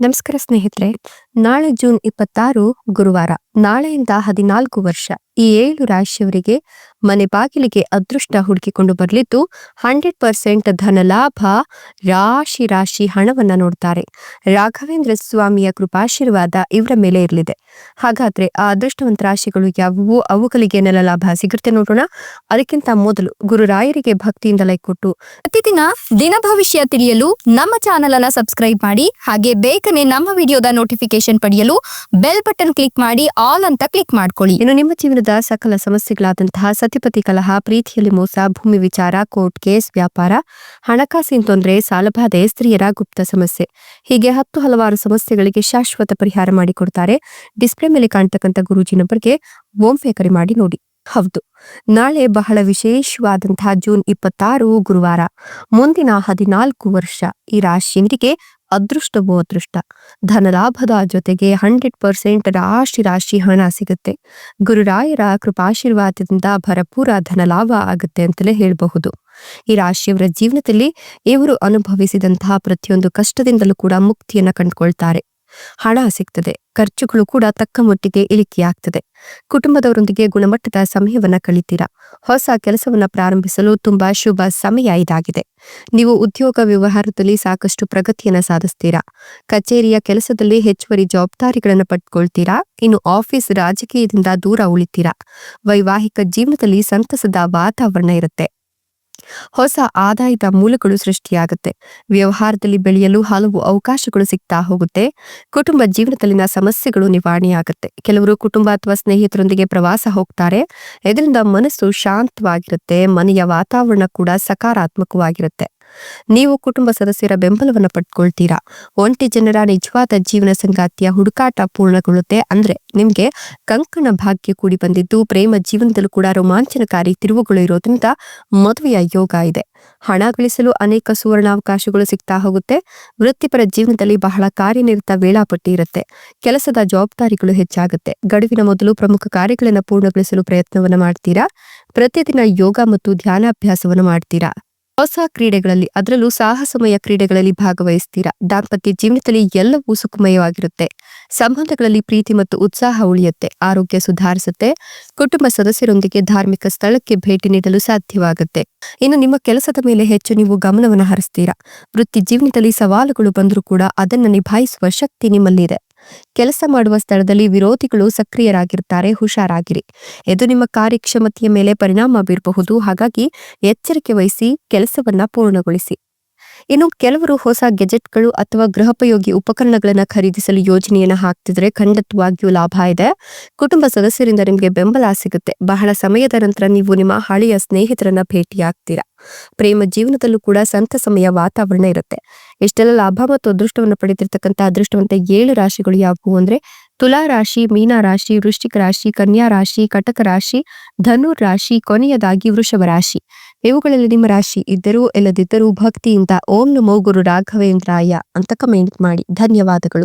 ನಮಸ್ಕಾರ ಸ್ನೇಹಿತರೆ ನಾಳೆ ಜೂನ್ ಇಪ್ಪತ್ತಾರು ಗುರುವಾರ ನಾಳೆಯಿಂದ ಹದಿನಾಲ್ಕು ವರ್ಷ. ಈ ಏಳು ರಾಶಿಯವರಿಗೆ ಮನೆ ಬಾಗಿಲಿಗೆ ಅದೃಷ್ಟ ಹುಡುಕಿಕೊಂಡು ಬರಲಿದ್ದು, ಹಂಡ್ರೆಡ್ ಪರ್ಸೆಂಟ್ ಧನ ಲಾಭ ರಾಶಿ ರಾಶಿ ಹಣವನ್ನ ನೋಡ್ತಾರೆ. ರಾಘವೇಂದ್ರ ಸ್ವಾಮಿಯ ಕೃಪಾಶೀರ್ವಾದ ಇವರ ಮೇಲೆ ಇರಲಿದೆ. ಹಾಗಾದ್ರೆ ಆ ಅದೃಷ್ಟವಂತ ರಾಶಿಗಳು ಯಾವುವು? ಅವುಗಳಿಗೆ ನೆಲ ಲಾಭ ಸಿಗುತ್ತೆ ನೋಡೋಣ. ಅದಕ್ಕಿಂತ ಮೊದಲು ಗುರುರಾಯರಿಗೆ ಭಕ್ತಿಯಿಂದ ಲೈಕ್ ಕೊಟ್ಟು, ಪ್ರತಿದಿನ ದಿನ ಭವಿಷ್ಯ ತಿಳಿಯಲು ನಮ್ಮ ಚಾನೆಲ್ ಅನ್ನ ಸಬ್ಸ್ಕ್ರೈಬ್ ಮಾಡಿ, ಹಾಗೆ ಬೇಗನೆ ನಮ್ಮ ವಿಡಿಯೋದ ನೋಟಿಫಿಕೇಶನ್ ಪಡೆಯಲು ಬೆಲ್ ಬಟನ್ ಕ್ಲಿಕ್ ಮಾಡಿ, ಆಲ್ ಅಂತ ಕ್ಲಿಕ್ ಮಾಡ್ಕೊಳ್ಳಿ. ಇನ್ನು ನಿಮ್ಮ ಜೀವನದ ಸಕಲ ಸಮಸ್ಯೆಗಳಾದಂತಹ ಸತಿಪತಿ ಕಲಹ, ಪ್ರೀತಿಯಲ್ಲಿ ಮೋಸ, ಭೂಮಿ ವಿಚಾರ, ಕೋರ್ಟ್ ಕೇಸ್, ವ್ಯಾಪಾರ, ಹಣಕಾಸಿನ ತೊಂದರೆ ಸಾಲಬಾಧೆ ಸ್ತ್ರೀಯರ ಗುಪ್ತ ಸಮಸ್ಯೆ. ಹೀಗೆ ಹತ್ತು ಹಲವಾರು ಸಮಸ್ಯೆಗಳಿಗೆ ಶಾಶ್ವತ ಪರಿಹಾರ ಮಾಡಿಕೊಡ್ತಾರೆ. ಡಿಸ್ಪ್ಲೇ ಮೇಲೆ ಕಾಣ್ತಕ್ಕಂಥ ಗುರೂಜಿ ಬಗ್ಗೆ ಓಂ ಪೇ ಕರೆ ಮಾಡಿ ನೋಡಿ. ಹೌದು. ನಾಳೆ ಬಹಳ ವಿಶೇಷವಾದಂತಹ ಜೂನ್ ಇಪ್ಪತ್ತಾರು ಗುರುವಾರ. ಮುಂದಿನ ಹದಿನಾಲ್ಕು ವರ್ಷ ಈ ರಾಶಿಯರಿಗೆ ಅದೃಷ್ಟವೋ ಅದೃಷ್ಟ. ಧನಲಾಭದ ಜೊತೆಗೆ ಹಂಡ್ರೆಡ್ ಪರ್ಸೆಂಟ್ ರಾಶಿ ರಾಶಿ ಹಣ ಸಿಗುತ್ತೆ. ಗುರುರಾಯರ ಕೃಪಾಶೀರ್ವಾದದಿಂದ ಭರಪೂರ ಧನಲಾಭ ಆಗುತ್ತೆ ಅಂತಲೇ ಹೇಳಬಹುದು. ಈ ರಾಶಿಯವರ ಜೀವನದಲ್ಲಿ ಇವರು ಅನುಭವಿಸಿದಂತಹ ಪ್ರತಿಯೊಂದು ಕಷ್ಟದಿಂದಲೂ ಕೂಡ ಮುಕ್ತಿಯನ್ನ ಕಂಡುಕೊಳ್ತಾರೆ. ಹಣ ಸಿಗ್ತದೆ. ಖರ್ಚುಗಳು ಕೂಡ ತಕ್ಕ ಮಟ್ಟಿಗೆ ಇಳಿಕೆಯಾಗ್ತದೆ ಕುಟುಂಬದವರೊಂದಿಗೆ ಗುಣಮಟ್ಟದ ಸಮಯವನ್ನ ಕಳಿತೀರಾ? ಹೊಸ ಕೆಲಸವನ್ನ ಪ್ರಾರಂಭಿಸಲು ತುಂಬಾ ಶುಭ ಸಮಯ ಇದಾಗಿದೆ. ನೀವು ಉದ್ಯೋಗ ವ್ಯವಹಾರದಲ್ಲಿ ಸಾಕಷ್ಟು ಪ್ರಗತಿಯನ್ನ ಸಾಧಿಸ್ತೀರಾ? ಕಚೇರಿಯ ಕೆಲಸದಲ್ಲಿ ಹೆಚ್ಚುವರಿ ಜವಾಬ್ದಾರಿಗಳನ್ನು ಪಡ್ಕೊಳ್ತೀರಾ? ಇನ್ನು ಆಫೀಸ್ ರಾಜಕೀಯದಿಂದ ದೂರ ಉಳಿತೀರಾ? ವೈವಾಹಿಕ ಜೀವನದಲ್ಲಿ ಸಂತಸದ ವಾತಾವರಣ ಇರುತ್ತೆ. ಹೊಸ ಆದಾಯದ ಮೂಲಗಳು ಸೃಷ್ಟಿಯಾಗುತ್ತೆ. ವ್ಯವಹಾರದಲ್ಲಿ ಬೆಳೆಯಲು ಹಲವು ಅವಕಾಶಗಳು ಸಿಗ್ತಾ ಹೋಗುತ್ತೆ. ಕುಟುಂಬ ಜೀವನದಲ್ಲಿನ ಸಮಸ್ಯೆಗಳು ನಿವಾರಣೆಯಾಗುತ್ತೆ. ಕೆಲವರು ಕುಟುಂಬ ಅಥವಾ ಸ್ನೇಹಿತರೊಂದಿಗೆ ಪ್ರವಾಸ ಹೋಗ್ತಾರೆ. ಇದರಿಂದ ಮನಸ್ಸು ಶಾಂತವಾಗಿರುತ್ತೆ. ಮನೆಯ ವಾತಾವರಣ ಕೂಡ ಸಕಾರಾತ್ಮಕವಾಗಿರುತ್ತೆ. ನೀವು ಕುಟುಂಬ ಸದಸ್ಯರ ಬೆಂಬಲವನ್ನು ಪಡ್ಕೊಳ್ತೀರಾ? ಒಂಟಿ ಜನರ ನಿಜವಾದ ಜೀವನ ಸಂಗಾತಿಯ ಹುಡುಕಾಟ ಪೂರ್ಣಗೊಳ್ಳುತ್ತೆ. ಅಂದ್ರೆ ನಿಮ್ಗೆ ಕಂಕಣ ಭಾಗ್ಯ ಕೂಡಿ ಬಂದಿದ್ದು, ಪ್ರೇಮ ಜೀವನದಲ್ಲೂ ಕೂಡ ರೋಮಾಂಚನಕಾರಿ ತಿರುವುಗಳು ಇರೋದ್ರಿಂದ ಮದುವೆಯ ಯೋಗ ಇದೆ. ಹಣ ಗಳಿಸಲು ಅನೇಕ ಸುವರ್ಣಾವಕಾಶಗಳು ಸಿಗ್ತಾ ಹೋಗುತ್ತೆ. ವೃತ್ತಿಪರ ಜೀವನದಲ್ಲಿ ಬಹಳ ಕಾರ್ಯನಿರತ ವೇಳಾಪಟ್ಟಿ ಇರುತ್ತೆ. ಕೆಲಸದ ಜವಾಬ್ದಾರಿಗಳು ಹೆಚ್ಚಾಗುತ್ತೆ. ಗಡುವಿನ ಮೊದಲು ಪ್ರಮುಖ ಕಾರ್ಯಗಳನ್ನು ಪೂರ್ಣಗೊಳಿಸಲು ಪ್ರಯತ್ನವನ್ನು ಮಾಡ್ತೀರಾ? ಪ್ರತಿದಿನ ಯೋಗ ಮತ್ತು ಧ್ಯಾನಾಭ್ಯಾಸವನ್ನು ಮಾಡ್ತೀರಾ? ಹೊಸ ಕ್ರೀಡೆಗಳಲ್ಲಿ, ಅದರಲ್ಲೂ ಸಾಹಸಮಯ ಕ್ರೀಡೆಗಳಲ್ಲಿ ಭಾಗವಹಿಸ್ತೀರಾ? ದಾಂಪತ್ಯ ಜೀವನದಲ್ಲಿ ಎಲ್ಲವೂ ಸುಖಮಯವಾಗಿರುತ್ತೆ. ಸಂಬಂಧಗಳಲ್ಲಿ ಪ್ರೀತಿ ಮತ್ತು ಉತ್ಸಾಹ ಉಳಿಯುತ್ತೆ. ಆರೋಗ್ಯ ಸುಧಾರಿಸುತ್ತೆ. ಕುಟುಂಬ ಸದಸ್ಯರೊಂದಿಗೆ ಧಾರ್ಮಿಕ ಸ್ಥಳಕ್ಕೆ ಭೇಟಿ ನೀಡಲು ಸಾಧ್ಯವಾಗುತ್ತೆ. ಇನ್ನು ನಿಮ್ಮ ಕೆಲಸದ ಮೇಲೆ ಹೆಚ್ಚು ನೀವು ಗಮನವನ್ನು ಹರಿಸ್ತೀರಾ? ವೃತ್ತಿ ಜೀವನದಲ್ಲಿ ಸವಾಲುಗಳು ಬಂದರೂ ಕೂಡ ಅದನ್ನು ನಿಭಾಯಿಸುವ ಶಕ್ತಿ ನಿಮ್ಮಲ್ಲಿದೆ. ಕೆಲಸ ಮಾಡುವ ಸ್ಥಳದಲ್ಲಿ ವಿರೋಧಿಗಳು ಸಕ್ರಿಯರಾಗಿರ್ತಾರೆ, ಹುಷಾರಾಗಿರಿ. ಇದು ನಿಮ್ಮ ಕಾರ್ಯಕ್ಷಮತೆಯ ಮೇಲೆ ಪರಿಣಾಮ ಬೀರಬಹುದು. ಹಾಗಾಗಿ ಎಚ್ಚರಿಕೆ ವಹಿಸಿ ಕೆಲಸವನ್ನ ಪೂರ್ಣಗೊಳಿಸಿ. ಇನ್ನು ಕೆಲವರು ಹೊಸ ಗೆಜೆಟ್ಗಳು ಅಥವಾ ಗೃಹೋಪಯೋಗಿ ಉಪಕರಣಗಳನ್ನ ಖರೀದಿಸಲು ಯೋಜನೆಯನ್ನ ಹಾಕ್ತಿದ್ರೆ ಖಂಡಿತವಾಗಿಯೂ ಲಾಭ ಇದೆ. ಕುಟುಂಬ ಸದಸ್ಯರಿಂದ ನಿಮಗೆ ಬೆಂಬಲ ಸಿಗುತ್ತೆ. ಬಹಳ ಸಮಯದ ನಂತರ ನೀವು ನಿಮ್ಮ ಹಳೆಯ ಸ್ನೇಹಿತರನ್ನ ಭೇಟಿಯಾಗ್ತೀರಾ. ಪ್ರೇಮ ಜೀವನದಲ್ಲೂ ಕೂಡ ಸಂತಸಮಯ ವಾತಾವರಣ ಇರುತ್ತೆ. ಇಷ್ಟೆಲ್ಲ ಲಾಭ ಮತ್ತು ಅದೃಷ್ಟವನ್ನು ಪಡೆದಿರ್ತಕ್ಕಂಥ ಅದೃಷ್ಟವಂತ ಏಳು ರಾಶಿಗಳು ಯಾವುವು ಅಂದ್ರೆ ತುಲಾ ರಾಶಿ, ಮೀನಾ ರಾಶಿ, ವೃಶ್ಚಿಕ ರಾಶಿ, ಕನ್ಯಾ ರಾಶಿ, ಕಟಕ ರಾಶಿ, ಧನುರ್ ರಾಶಿ, ಕೊನೆಯದಾಗಿ ವೃಷಭ ರಾಶಿ. ಇವುಗಳಲ್ಲಿ ನಿಮ್ಮ ರಾಶಿ ಇದ್ದರೂ ಇಲ್ಲದಿದ್ದರೂ ಭಕ್ತಿಯಿಂದ ಓಂ ನಮೋ ಗುರು ರಾಘವೇಂದ್ರಾಯ ಅಂತ ಕಮೆಂಟ್ ಮಾಡಿ. ಧನ್ಯವಾದಗಳು.